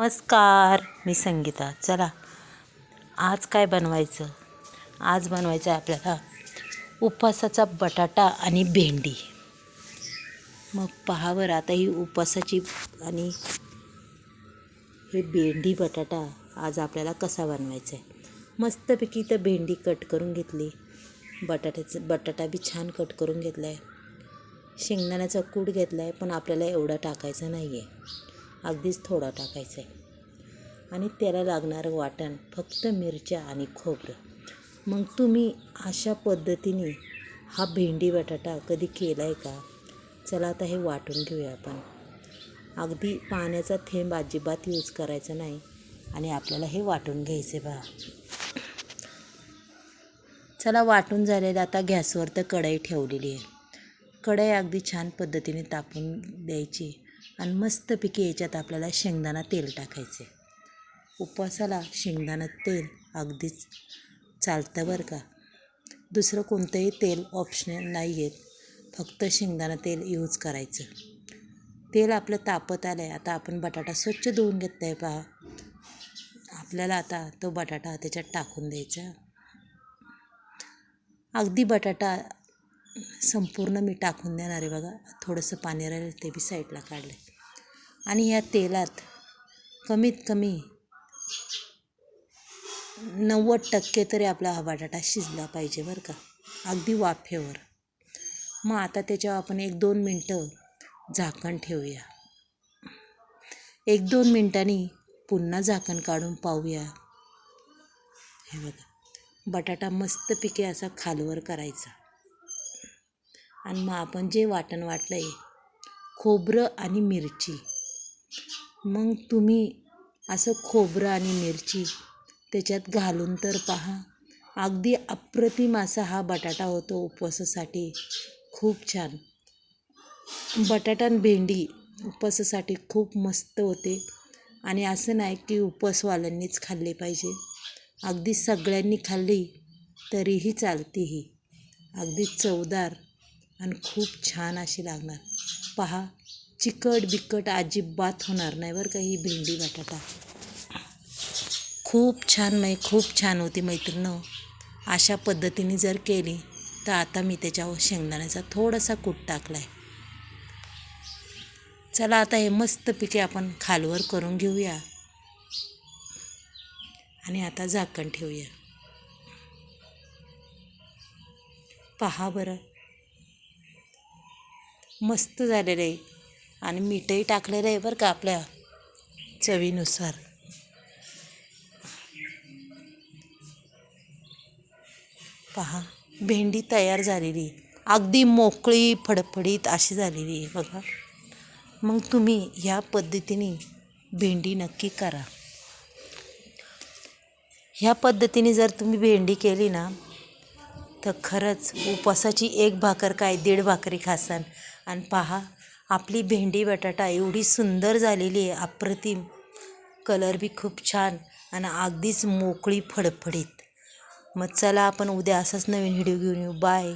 नमस्कार मी संगीता. चला आज काय बनवायचं? आज बनवायचं आहे आपल्याला उपवासाचा बटाटा आणि भेंडी. मग पहा बरं आता ही उपवासाची आणि हे भेंडी बटाटा आज आपल्याला कसा बनवायचा आहे मस्तपैकी तर भेंडी कट करून घेतली. बटाट्याचं बटाटा बी छान कट करून घेतला आहे शेंगदाण्याचा कूट घेतला आहे पण आपल्याला एवढा टाकायचा नाही आहे अगदीच थोडा टाकायचा आहे आणि त्याला लागणारं वाटण फक्त मिरच्या आणि खोबरं. मग तुम्ही अशा पद्धतीने हा भेंडी बटाटा कधी केला आहे का? चला आता हे वाटून घेऊया आपण. अगदी पाण्याचा थेंब अजिबात यूज करायचा नाही आणि आपल्याला हे वाटून घ्यायचे बा चला वाटून झालेलं आता गॅसवर तर कढई ठेवलेली आहे. कढई अगदी छान पद्धतीने तापून द्यायची. आणि मस्तपैकी याच्यात आपल्याला शेंगदाणा तेल टाकायचे उपवासाला शेंगदाणा तेल अगदीच चालतं बरं का. दुसरं कोणतंही तेल ऑप्शनल नाही आहेत फक्त शेंगदाणा तेल यूज करायचं. तेल आपलं तापत आलं आहे आता आपण बटाटा स्वच्छ धुवून घेत आहे पहा. आपल्याला आता तो बटाटा त्याच्यात टाकून द्यायचा. अगदी बटाटा संपूर्ण मी टाकून देणार आहे बघा. थोडंसं पाणी राहिलं ते बी साईडला काढलं आहे आणि ह्या तेलात कमीत कमी नव्वद टक्के तरी आपला हा बटाटा शिजला पाहिजे बरं का. अगदी वाफेवर. मग आता त्याच्यावर आपण एक दोन मिनटं झाकण ठेवूया. एक दोन मिनटांनी पुन्हा झाकण काढून पाहूया. हे बघा बटाटा मस्तपैकी असा खालवर करायचा. आणि मग आपण जे वाटण वाटलं आहे खोबरं आणि मिरची. मग तुम्ही असं खोबरं आणि मिरची त्याच्यात घालून तर पहा. अगदी अप्रतिम असा हा बटाटा होतो उपवासासाठी. खूप छान. बटाटा आणि भेंडी उपवासासाठी खूप मस्त होते. आणि असं नाही की उपवासवाल्यांनीच खाल्ले पाहिजे. अगदी सगळ्यांनी खाल्ली तरीही चालते ही. अगदी चवदार आणि खूप छान अशी लागणार. पहा. चिकट बिकट अजिबात होणार नाही बरं का ही भेंडी बटाटा खूप छान मै खूप छान होती मैत्रिणं. अशा पद्धतीने जर केली तर आता मी त्याच्यावर शेंगदाण्याचा थोडासा कूट टाकला आहे चला आता हे मस्त पिके आपण खालवर करून घेऊया. आणि आता झाकण ठेवूया. पहा बरं. मस्त झालेलं आहे. आणि मीठही टाकलेलं आहे बरं का आपल्या चवीनुसार. पहा भेंडी तयार झालेली. अगदी मोकळी फडफडीत अशी झालेली आहे बघा. मग तुम्ही ह्या पद्धतीने भेंडी नक्की करा. ह्या पद्धतीने जर तुम्ही भेंडी केली ना तर खरंच उपवासाची एक भाकर काय दीड भाकरी खासान. आणि पहा आपली भेंडी बटाटा एवढी सुंदर झालेली आहे अप्रतिम. कलर बी खूप छान आणि अगदीच मोकळी फडफडीत. मग चला आपण उद्या असाच नवीन व्हिडिओ घेऊन येऊ. बाय.